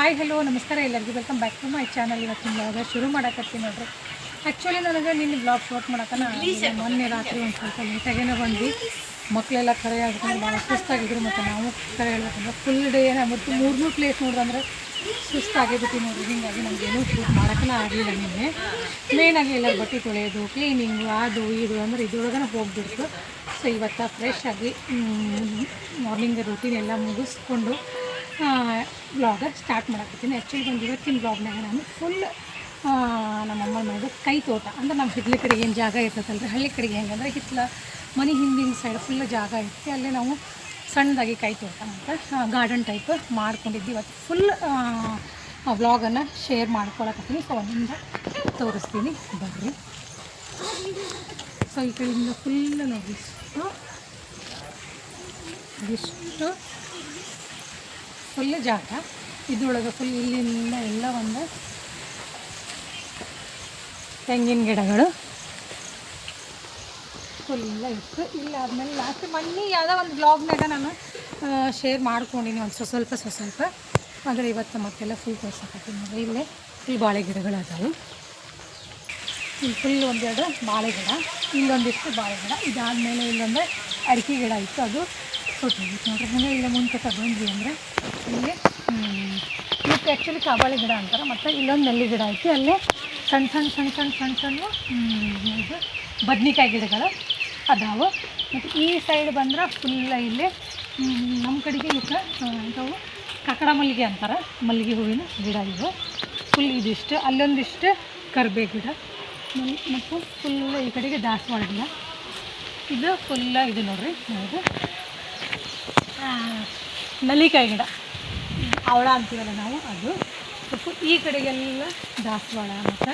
Hi hello ನಮಸ್ಕಾರ ಎಲ್ಲರಿಗೂ. Welcome back to my channel ಇವತ್ತು ಬ್ಲಾಗ ಶುರು ಮಾಡಕತ್ತೀನಿ ನೋಡ್ರಿ. ಆ್ಯಕ್ಚುಲಿ ನನಗೆ ನಿನ್ನ ಬ್ಲಾಗ್ ಶೂಟ್ ಮಾಡಕ್ಕನ ಮೊನ್ನೆ ರಾತ್ರಿ ಒಂದು ಸ್ವಲ್ಪ ಲೇಟಾಗೇನೆ ಬಂದ್ವಿ. ಮಕ್ಕಳೆಲ್ಲ ಕರೆ ಆಗ್ಕೊಂಡು ಭಾಳ ಸುಸ್ತಾಗಿದ್ರು ಮತ್ತು ನಾವು ಕರೆ ಹೇಳ್ಬೇಕಂದ್ರೆ ಫುಲ್ ಡೇ ಮತ್ತು ಮೂರು ಮೂರು ಪ್ಲೇಸ್ ನೋಡಿದ್ರೆ ಸುಸ್ತಾಗಿಬಿಟ್ಟು ನೋಡ್ರಿ. ಹೀಗಾಗಿ ನಮಗೇನು ಶೂಟ್ ಮಾಡೋಕ್ಕನ ಆಗಲಿಲ್ಲ ನಿನ್ನೆ. ಮೇಯ್ನಾಗಿ ಎಲ್ಲ ಬಟ್ಟೆ ತೊಳೆಯೋದು ಕ್ಲೀನಿಂಗು ಅದು ಇದು ಅಂದ್ರೆ ಇದ್ರೊಳಗನ ಹೋಗ್ಬಿಡ್ತು. ಸೊ ಇವತ್ತು ಫ್ರೆಶ್ ಆಗಿ ಮಾರ್ನಿಂಗ್ ರೂಟೀನ್ ಎಲ್ಲ ಮುಗಿಸ್ಕೊಂಡು ಬ್ಲಾಗ ಸ್ಟಾರ್ಟ್ ಮಾಡಕತ್ತೀನಿ. ಆ್ಯಕ್ಚುಲಿ ಒಂದು ಇವತ್ತಿನ ಬ್ಲಾಗ್ನಾಗ ನಾನು ಫುಲ್ ನಮ್ಮಮ್ಮ ಮನೆದು ಕೈ ತೋಟ. ಅಂದ್ರೆ ನಮ್ಮ ಹಿಡ್ಲಿ ಕಡೆ ಏನು ಜಾಗ ಇರ್ತೈತಲ್ರಿ? ಹಳ್ಳಿ ಕಡೆಗೆ ಹೆಂಗಂದ್ರೆ ಹಿತ್ತಲ ಮನೆ ಹಿಂದಿನ ಸೈಡ್ ಫುಲ್ ಜಾಗ ಇರುತ್ತೆ ಅಲ್ಲೇ ನಾವು ಸಣ್ಣದಾಗಿ ಕೈ ತೋಟ ಅಂತ ಗಾರ್ಡನ್ ಟೈಪ್ ಮಾಡ್ಕೊಂಡಿದ್ವಿ. ಇವತ್ತು ಫುಲ್ ವ್ಲಾಗನ್ನು ಶೇರ್ ಮಾಡ್ಕೊಳಕತ್ತೀನಿ. ಸೊ ಒಂದಿಂದ ತೋರಿಸ್ತೀನಿ. ಬರ್ರಿ. ಸೊ ಈ ಕಡೆಯಿಂದ ಫುಲ್ ನೋಡಿ ಇಷ್ಟು ಫುಲ್ ಜಾಗ ಇದ್ರೊಳಗೆ ಫುಲ್ ಇಲ್ಲಿಂದ ಎಲ್ಲ ಒಂದು ತೆಂಗಿನ ಗಿಡಗಳು. ಫುಲ್ ಇತ್ತು. ಇಲ್ಲ, ಆದಮೇಲೆ ಲಾಸ್ಟ್ ಮನ್ನಿ ಯಾವುದೋ ಒಂದು ಬ್ಲಾಗ್ನಾಗ ನಾನು ಶೇರ್ ಮಾಡ್ಕೊಂಡಿನಿ ಒಂದು ಸ್ವಲ್ಪ ಸ್ವಲ್ಪ ಆದರೆ ಇವತ್ತು ಮತ್ತೆಲ್ಲ ಫುಲ್ ತೋರ್ಸಕತ್ತೀನಿ ನೋಡಿ. ಇಲ್ಲೇ ಫುಲ್ ಬಾಳೆ ಗಿಡಗಳು ಇಲ್ಲಿ ಫುಲ್ ಒಂದೆರಡು ಬಾಳೆ ಗಿಡ, ಇಲ್ಲೊಂದಿಷ್ಟು ಬಾಳೆ ಗಿಡ. ಇದಾದಮೇಲೆ ಇಲ್ಲೊಂದು ಅಡಿಕೆ ಗಿಡ ಇತ್ತು. ಅದು ಕೊಟ್ಟಿದ್ವಿ ನೋಡ್ರಿ ಹಂಗೆ ಇಲ್ಲ ಮುಂದೆ ತಗೊಂಡ್ವಿ ಅಂದರೆ ಇಲ್ಲಿ ಇದಕ್ಕೆ ಆ್ಯಕ್ಚುಲಿ ಕಾಬಾಳೆ ಗಿಡ ಅಂತಾರೆ, ಮತ್ತು ಇಲ್ಲೊಂದು ನೆಲ್ಲಿ ಗಿಡ ಐತಿ, ಅಲ್ಲೇ ಸಣ್ಣ ಸಣ್ಣ ಸಣ್ಣ ಸಣ್ಣ ಸಣ್ಣ ಸಣ್ಣ ಇದು ಬದ್ನಿಕಾಯಿ ಗಿಡಗಳು ಅದಾವು. ಮತ್ತು ಈ ಸೈಡ್ ಬಂದ್ರೆ ಫುಲ್ಲ ಇಲ್ಲಿ ನಮ್ಮ ಕಡೆಗೆ ಇವಕ್ಕೆ ಅಂಥವು ಕಕ್ಕಡ ಮಲ್ಲಿಗೆ ಅಂತಾರೆ, ಮಲ್ಲಿಗೆ ಹೂವಿನ ಗಿಡ ಇವು. ಫುಲ್ ಇದಿಷ್ಟು, ಅಲ್ಲೊಂದಿಷ್ಟು ಕರ್ಬೇ ಗಿಡ. ಮತ್ತು ಫುಲ್ ಈ ಕಡೆಗೆ ದಾಸವಾಳ ಗಿಡ. ಇದು ಫುಲ್ಲ ಇದು ನೋಡ್ರಿ ಇದು ಆ, ನಲ್ಲಿಕಾಯಿ ಗಿಡ. ಅವಳ ಅಂತೀವಲ್ಲ ನಾವು ಅದು. ಸ್ವಲ್ಪ ಈ ಕಡೆಗೆಲ್ಲ ದಾಸವಾಳ ಮತ್ತು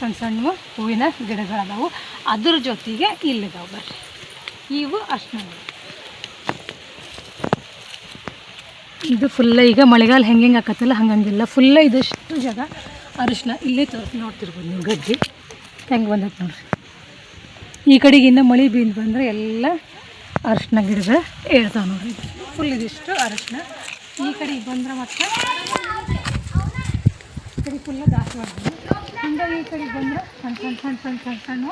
ಸಣ್ಣ ಸಣ್ಣ ಹೂವಿನ ಗಿಡಗಳದಾವು. ಅದ್ರ ಜೊತೆಗೆ ಇಲ್ಲಿದಾವೆ ಬರ್ರಿ. ಇವು ಅಷ್ಟು. ಇದು ಫುಲ್ಲ ಈಗ ಮಳೆಗಾಲ ಹೆಂಗೆ ಹೆಂಗೆ ಆಕತ್ತಲ್ಲ ಹಂಗಂಗಿಲ್ಲ. ಫುಲ್ಲ ಇದಷ್ಟು ಜಾಗ ಅರಿಶಿನ ಇಲ್ಲೇ ತೋರಿಸಿ ನೋಡ್ತಿರ್ಬೋದು ನೀವು ಗಜ್ಜಿ ಹೆಂಗೆ ಬಂದೈತೆ ನೋಡ್ರಿ. ಈ ಕಡೆಗೆ ಇನ್ನು ಮಳೆ ಬೀಳ್ ಬಂದರೆ ಎಲ್ಲ ಅರಿಶಿನ ಗಿಡದ ಹೇಳ್ತಾವೆ ನೋಡ್ರಿ. ಫುಲ್ ಇದಿಷ್ಟು ಅರಿಶಿನ. ಈ ಕಡೆಗೆ ಬಂದ್ರೆ ಮತ್ತೆ ಈ ಕಡೆ ಫುಲ್ಲ ದಾಸವಾಳ ಹಿಂಗೆ ಈ ಕಡೆಗೆ ಬಂದ್ರೆ ಸಣ್ಣ ಸಣ್ಣ ಸಣ್ಣ ಸಣ್ಣ ಸಣ್ಣ ಸಣ್ಣ.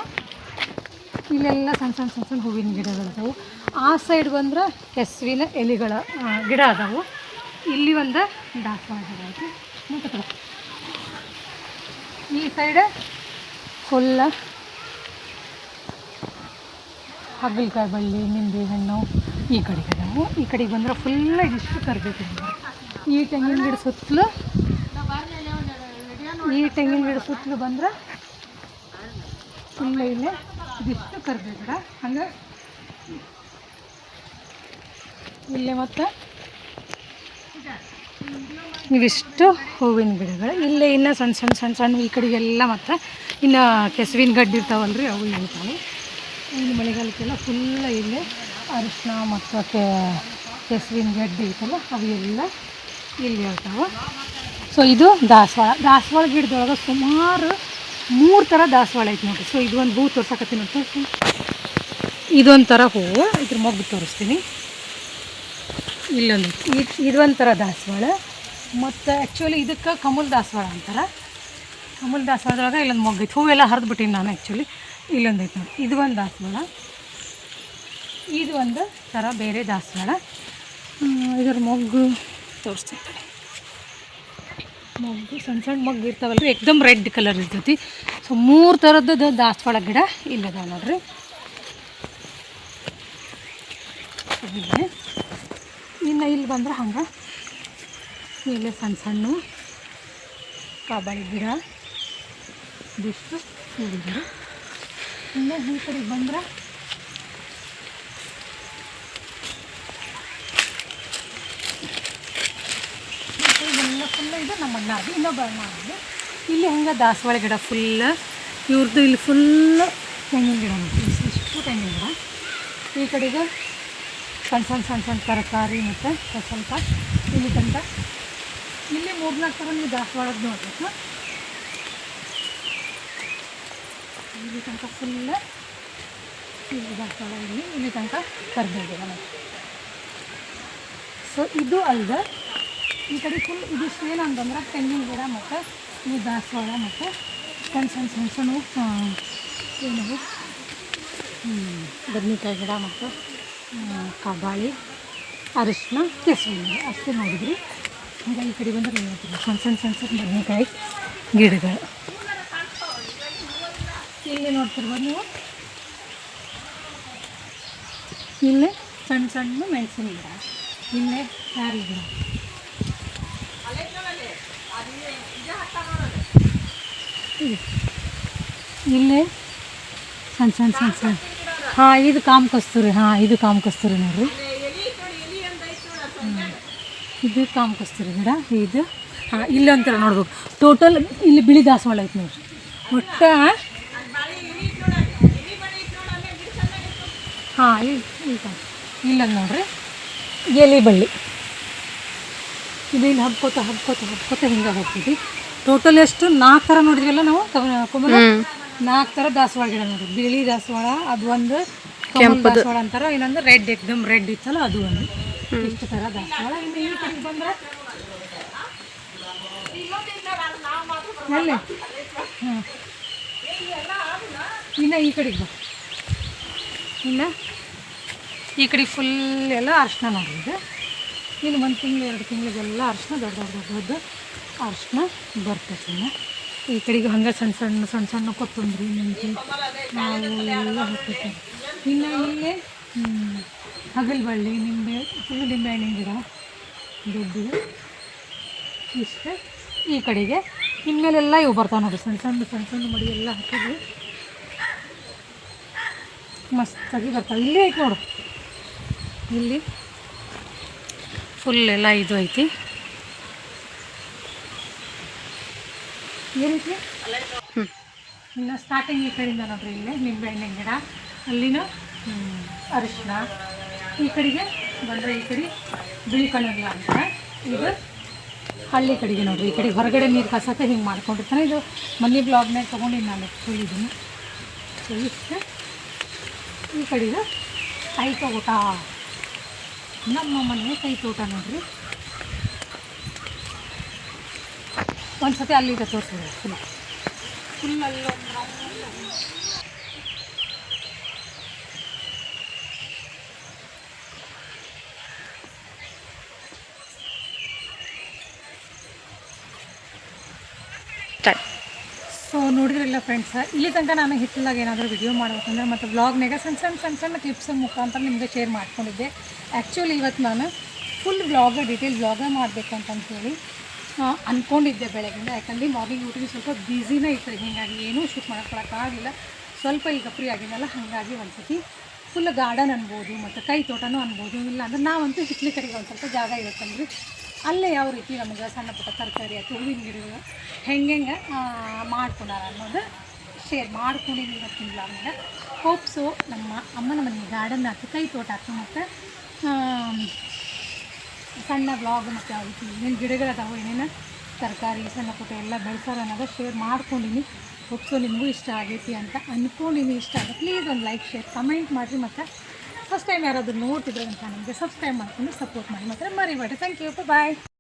ಇಲ್ಲೆಲ್ಲ ಸಣ್ಣ ಸಣ್ಣ ಸಣ್ಣ ಸಣ್ಣ ಹೂವಿನ ಗಿಡಗಳಿದಾವೆ ಆ ಸೈಡ್ ಬಂದ್ರೆ ಕೆಸುವಿನ ಎಲೆಗಳ ಗಿಡ ಅದಾವೆ. ಇಲ್ಲಿ ಒಂದು ದಾಸವಾಳ ಗಿಡ ಈ ಸೈಡ್ ಫುಲ್ಲ ಹಾಗಲಕಾಯಿ ಬಳ್ಳಿ ನಿಂಬೆ ಹಣ್ಣು ಈ ಕಡೆಗೆ ನಾವು ಈ ಕಡೆಗೆ ಬಂದ್ರೆ ಫುಲ್ಲ ಇದಿಷ್ಟು ತರಬೇಕು ಈ ತೆಂಗಿನ ಗಿಡ ಸುತ್ತಲೂ ಈ ತೆಂಗಿನ ಗಿಡ ಸುತ್ತಲೂ ಬಂದ್ರೆ ಫುಲ್ಲ ಇಲ್ಲೇ ಇದಿಷ್ಟು ಕರ್ಬೇಕು ಹಂಗೆ ಇಲ್ಲೇ ಮತ್ತು ಇವಿಷ್ಟು ಹೂವಿನ ಗಿಡಗಳು. ಇಲ್ಲೇ ಇನ್ನೂ ಸಣ್ಣ ಸಣ್ಣ ಸಣ್ಣ ಸಣ್ಣ ಈ ಕಡೆಗೆಲ್ಲ ಮತ್ತೆ ಇನ್ನು ಕೆಸುವಿನ ಗಡ್ಡೆ ಇರ್ತಾವಲ್ರಿ ಅವು ಇರ್ತಾವೆ. ಇನ್ನು ಮಳೆಗಾಲಕ್ಕೆಲ್ಲ ಫುಲ್ಲ ಇಲ್ಲಿ ಅರಿಶಿನ ಮತ್ತು ಕೆ ಕೆಸುವಿನ ಗಡ್ಡೆ ಐತಲ್ಲ ಅವು ಎಲ್ಲ ಇಲ್ಲಿ ಇರ್ತಾವೆ ಸೊ ಇದು ದಾಸವಾಳ. ದಾಸವಾಳ ಗಿಡದೊಳಗೆ ಸುಮಾರು ಮೂರು ಥರ ದಾಸವಾಳ ಐತೆ ನೋಡಿರಿ. ಸೊ ಇದು ಒಂದು ಹೂ ತೋರ್ಸಕತ್ತೀನಿ ನೋಡಿ ಇದೊಂದು ಥರ ಹೂವು ಇದ್ರ ಮೊಗ್ಗು ತೋರಿಸ್ತೀನಿ. ಇಲ್ಲೊಂದು ಇದು ಇದ್ ಇದೊಂದು ಥರ ದಾಸವಾಳ. ಮತ್ತು ಆ್ಯಕ್ಚುಲಿ ಇದಕ್ಕೆ ಕಮಲ್ ದಾಸವಾಳ ಅಂತಾರೆ. ಕಮಲ್ ದಾಸವಾಳದೊಳಗೆ ಇಲ್ಲೊಂದು ಮೊಗ್ಗೈತೆ ಹೂವೆಲ್ಲ ಹರಿದು ಬಿಟ್ಟಿನಿ ನಾನು ಆ್ಯಕ್ಚುಲಿ ಇಲ್ಲೊಂದು ಐತೆ ನೋಡಿ. ಇದು ಒಂದು ದಾಸವಾಳ. ಇದು ಒಂದು ಥರ ಬೇರೆ ದಾಸವಾಳ. ಇದರ ಮೊಗ್ಗು. ತೋರಿಸ್ತೀನಿ ಮೊಗ್ಗು ಸಣ್ಣ ಸಣ್ಣ ಮೊಗ್ಗು ಇರ್ತಾವಲ್ರಿ. ಎಕ್ದಮ್ ರೆಡ್ ಕಲರ್ ಇರ್ತೈತಿ. ಸೊ ಮೂರು ಥರದ್ದು ದಾಸವಾಳ ಗಿಡ ಇಲ್ಲದ ನೋಡ್ರಿ. ಇನ್ನು ಇಲ್ಲಿ ಬಂದ್ರೆ ಹಂಗೆ. ಇಲ್ಲಿ ಸಣ್ಣ ಸಣ್ಣ. ಕಾಬಾಳಿ ಗಿಡ. ಹೂವಿನ ಗಿಡ ಇನ್ನು ಈ ಕಡೆಗೆ ಬಂದ್ರೆ ಎಲ್ಲ ಫುಲ್ಲು ಇದು ನಮ್ಮ ಅಣ್ಣ ಇನ್ನೊಬ್ಬ ಅಣ್ಣ ಇಲ್ಲಿ ಹಂಗೆ ದಾಸವಾಳ ಗಿಡ ಫುಲ್ ಇವ್ರದ್ದು ಇಲ್ಲಿ ಫುಲ್ ತೆಂಗಿನ ಗಿಡ ಇಷ್ಟು ತೆಂಗಿನ ಗಿಡ. ಈ ಕಡೆಗೆ ಸಣ್ಣ ಸಣ್ಣ ಸಣ್ಣ ಸಣ್ಣ ತರಕಾರಿ ಮತ್ತು ಸ್ವಲ್ಪ ಇಲ್ಲಿ ತನಕ. ಇಲ್ಲಿ ಮೂರ್ನಾಲ್ಕು ಥರ ನೀವು ದಾಸವಾಳದ ನೋಡ್ಬೇಕು. ಇಲ್ಲಿ ತನಕ ಫುಲ್ ಇಲ್ಲಿ ದಾಸವಾಳ ಇಲ್ಲಿ ಇಲ್ಲಿ ತನಕ ಕರ್ಬೇವು ನಮಗೆ. ಸೊ ಇದು ಅಲ್ಲದ ಈ ಕಡೆ ಫುಲ್ ಇದಿಷ್ಟು ಏನು ಅಂತಂದ್ರೆ ತೆಂಗಿನ ಗಿಡ ಮತ್ತು ಈ ದಾಸವಾಳ ಮತ್ತು ಸಣ್ಣ ಸಣ್ಣ ಸಣ್ಣ ಸಣ್ಣ ಏನವು ಬದನೆಕಾಯಿ ಗಿಡ ಮತ್ತು ಕಬಾಳಿ ಅರಿಶಿನ ಕೆಸರು ಅಷ್ಟೇ ನೋಡಿದ್ರಿ. ಈಗ ಈ ಕಡೆ ಬಂದ್ರೆ ಸಣ್ಣ ಸಣ್ಣ ಸಣ್ಣ ಸಣ್ಣ ಬದನೆಕಾಯಿ ಗಿಡಗಳು. ಇಲ್ಲಿ ನೋಡ್ತಿರ್ಬೋದು ನೀವು. ಇಲ್ಲೇ ಸಣ್ಣ ಸಣ್ಣ ಮೆಣಸಿನ ಗಿಡ. ಇಲ್ಲೇ ಸ್ಯಾರಿ ಗಿಡ. ಇಲ್ಲಿ ಸಣ್ಣ ಸಣ್ಣ ಸಣ್ಣ ಸಣ್ಣ. ಹಾಂ, ಇದು ಕಾಮ್ ಕಸ್ತೂರಿ ಹಾಂ, ಇದು ಕಾಮ್ ಕಸ್ತೂರಿ ನೋಡ್ರಿ. ಇದು ಕಾಮ್ ಕಸ್ತೂರಿ ಗಿಡ, ಇದು. ಹಾಂ, ಇಲ್ಲಿ ಒಂಥರ ನೋಡ್ಬೇಕು. ಟೋಟಲ್ ಇಲ್ಲಿ ಬಿಳಿ ದಾಸವಾಳ ಐತೆ ನೋಡ್ರಿ. ಒಟ್ಟ ಹಾಂ ಈಗ ಇಲ್ಲೊಂದು ನೋಡ್ರಿ. ಎಲೆ ಬಳ್ಳಿ. ಇದು ಇಲ್ಲಿ ಹಬ್ಕೋತ ಹಬ್ಕೋತ ಹಬ್ಕೋತ ಹಿಂಗೆ ಹೋಗ್ತೀವಿ ಟೋಟಲ್ ಎಷ್ಟು? ನಾಲ್ಕು ಥರ ನೋಡಿದ್ರಲ್ಲ ನಾವು? ಕಮ- ಕಮಲ? ನಾಲ್ಕು ಥರ ದಾಸವಾಳ ಗಿಡ ನೋಡ್ರಿ. ಬಿಳಿ ದಾಸವಾಳ ಅದು ಒಂದು ಕೆಂಪು ದಾಸವಾಳ ಅಂತಾರ ಇನ್ನೊಂದು ರೆಡ್ ಎಕ್ದಮ್ ರೆಡ್ ಇತ್ತಲ್ಲ ಅದು ಒಂದು. ಇಷ್ಟು ಥರ ದಾಸವಾಳ. ಇನ್ನು ಈ ಕಡೆಗೆ ಬಂದ್ರೆ ಹಾಂ ಇನ್ನು ಈ ಕಡೆಗೆ ಬಾ. ಇನ್ನು ಈ ಕಡೆ ಫುಲ್ ಎಲ್ಲ ಅರ್ಶಿನ ಮಾಡಿದೆ ಇನ್ನು ಒಂದು ತಿಂಗಳು, ಎರಡು ತಿಂಗಳಿಗೆಲ್ಲ ಅರ್ಶಿನ, ದೊಡ್ಡ ದೊಡ್ಡ ದೊಡ್ಡ ದೊಡ್ಡ ಅರ್ಶಿನ ಬರ್ತೈತೆ ಇನ್ನು. ಈ ಕಡೆಗೆ ಹಂಗೆ ಸಣ್ಣ ಸಣ್ಣ ಸಣ್ಣ ಸಣ್ಣ ಕೊತ್ತಂಬರಿ ನಾವು ಎಲ್ಲ ಹಾಕ್ತೈತೆ ಇನ್ನು ಇಲ್ಲಿ ಹಗಲ್ ಬಳ್ಳಿ ನಿಂಬೆ ಫುಲ್ ನಿಂಬೆಹಣ್ಣಿನ ಗಿಡ ದೊಡ್ಡದು ಇಷ್ಟೇ ಈ ಕಡೆಗೆ. ಇನ್ಮೇಲೆಲ್ಲ ಇವು ಬರ್ತಾವೆ ನೋಡಿ ಸಣ್ಣ ಸಣ್ಣ ಸಣ್ಣ ಸಣ್ಣ ಮಡಿ ಎಲ್ಲ ಹಾಕಿದ್ವಿ. ಮಸ್ತಾಗಿ ಬರ್ತಾವೆ. ಇಲ್ಲೇ ಐತೆ ನೋಡು. ಇಲ್ಲಿ ಫುಲ್ ಎಲ್ಲ ಇದು ಐತಿ. ಏನೈತಿ ಇನ್ನು ಸ್ಟಾರ್ಟಿಂಗ್ ಈ ಕಡೆಯಿಂದ ನೋಡ್ರಿ ಇಲ್ಲೇ ನಿಂಬೆಹಣ್ಣಿನ ಗಿಡ, ಅಲ್ಲಿನ ಅರಿಶಿನ ಈ ಕಡೆಗೆ ಬಂದರೆ ಈ ಕಡೆ ಬಿಳಿ ಕಣಗ್ಲ ಅಂತ. ಇದು ಹಳ್ಳಿ ಕಡೆಗೆ ನೋಡ್ರಿ. ಈ ಕಡೆ ಹೊರಗಡೆ ನೀರು ಕಸಕ್ಕೆ ಹಿಂಗೆ ಮಾಡ್ಕೊಂಡಿರ್ತಾನೆ. ಇದು ಮನಿ ಬ್ಲಾಗ್ನಾಗ ತೊಗೊಂಡಿದ್ದು ನಾನು ಇದನ್ನು. ಸೊ ಇಷ್ಟು. ಈ ಕಡೆಗೆ ಕೈ ತೋಟ ನಮ್ಮ ಮನೆ ಕೈ ತೋಟ ನೋಡ್ರಿ. ಒಂದ್ಸತಿ ಅಲ್ಲಿಗೆ ತೋರಿಸಿದೆ ಫುಲ್ ಫುಲ್ ಅಲ್ಲೊಂದು ಸೊ ನೋಡಿದ್ರಲ್ಲ ಫ್ರೆಂಡ್ಸ್ ಇಲ್ಲಿ ತನಕ ನಾನು ಹಿಟ್ಲಾಗಿ ಏನಾದರೂ ವಿಡಿಯೋ ಮಾಡಬೇಕಂದ್ರೆ ಮತ್ತು ವ್ಲಾಗ್ನಾಗ ಸಣ್ಣ ಸಣ್ಣ ಸಣ್ಣ ಸಣ್ಣ ಕ್ಲಿಪ್ಸ್ ಮುಖಾಂತರ ನಿಮಗೆ ಶೇರ್ ಮಾಡ್ಕೊಂಡಿದ್ದೆ. ಆ್ಯಕ್ಚುಲಿ ಇವತ್ತು ನಾನು ಫುಲ್ ವ್ಲಾಗ ಡೀಟೇಲ್ ಬ್ಲಾಗ ಮಾಡಬೇಕು ಅಂತ ಹೇಳಿ ಅಂದ್ಕೊಂಡಿದ್ದೆ ಬೆಳಗಿಂದ ಯಾಕಂದರೆ ಮಾರ್ನಿಂಗ್ ಊಟಿಗೆ ಸ್ವಲ್ಪ ಬ್ಯುಸಿನೇ ಇತ್ತು. ಹೀಗಾಗಿ ಏನೂ ಶೂಟ್ ಮಾಡ್ಕೊಳಕ್ಕಾಗಲಿಲ್ಲ ಸ್ವಲ್ಪ ಈಗ ಫ್ರೀ ಆಗಿದ್ದಲ್ಲ, ಹಾಗಾಗಿ ಒಂದು ಸತಿ ಫುಲ್ ಗಾರ್ಡನ್ ಅನ್ಬೋದು, ಮತ್ತು ಕೈ ತೋಟನೂ ಅನ್ಬೋದು. ಇಲ್ಲ ಅಂದ್ರೆ ನಾವಂತೂ ಹಿತ್ಲಿ ಕಡೆಗೆ ಒಂದು ಸ್ವಲ್ಪ ಜಾಗ ಇರುತ್ತಂದ್ರೆ ಅಲ್ಲೇ ಯಾವ ರೀತಿ ನಮ್ಗೆ ಸಣ್ಣ ಪುಟ್ಟ ತರಕಾರಿ ಅಥವಾ ಹೂವಿನ ಗಿಡಗಳು ಹೆಂಗೆ ಹೆಂಗೆ ಮಾಡ್ಕೊಂಡಾರ ಅನ್ನೋದು ಶೇರ್ ಮಾಡ್ಕೊಂಡಿದ್ದೀನಿ ಇವತ್ತಿನ ಆಮೇಲೆ. ಹೋಪ್ಸು ನಮ್ಮ ಅಮ್ಮನ ಮನೆ ಗಾರ್ಡನ್ ಹಾಕಿ ಕೈ ತೋಟ ಆಯ್ತು ಮತ್ತು ಸಣ್ಣ ಬ್ಲಾಗ್ ಮತ್ತು ಯಾವ ರೀತಿ ಏನೇನು ಗಿಡಗಳದಾವೆ ಏನೇನು ತರಕಾರಿ ಸಣ್ಣ ಪುಟ್ಟ ಎಲ್ಲ ಬೆಳೆಸಾರ ಅನ್ನೋದು ಶೇರ್ ಮಾಡ್ಕೊಂಡಿನಿ ಹೋಪ್ಸು ನಿಮಗೂ ಇಷ್ಟ ಆಗೈತಿ ಅಂತ ಅಂದ್ಕೊಂಡಿನಿ ಇಷ್ಟ ಆಗುತ್ತೆ ಪ್ಲೀಸ್ ಒಂದು ಲೈಕ್ ಶೇರ್ ಕಮೆಂಟ್ ಮಾಡಿರಿ ಮತ್ತು. ಫಸ್ಟ್ ಟೈಮ್ ಯಾರಾದರೂ ನೋಡ್ತಿದ್ರೆ ಅಂತ ನನಗೆ ಸಬ್ಸ್ಕ್ರೈಬ್ ಮಾಡ್ಕೊಂಡು ಸಪೋರ್ಟ್ ಮಾಡಿ ಮತ್ತು ಮರಿಬೇಡಿ ಥ್ಯಾಂಕ್ ಯು ಬಾಯ್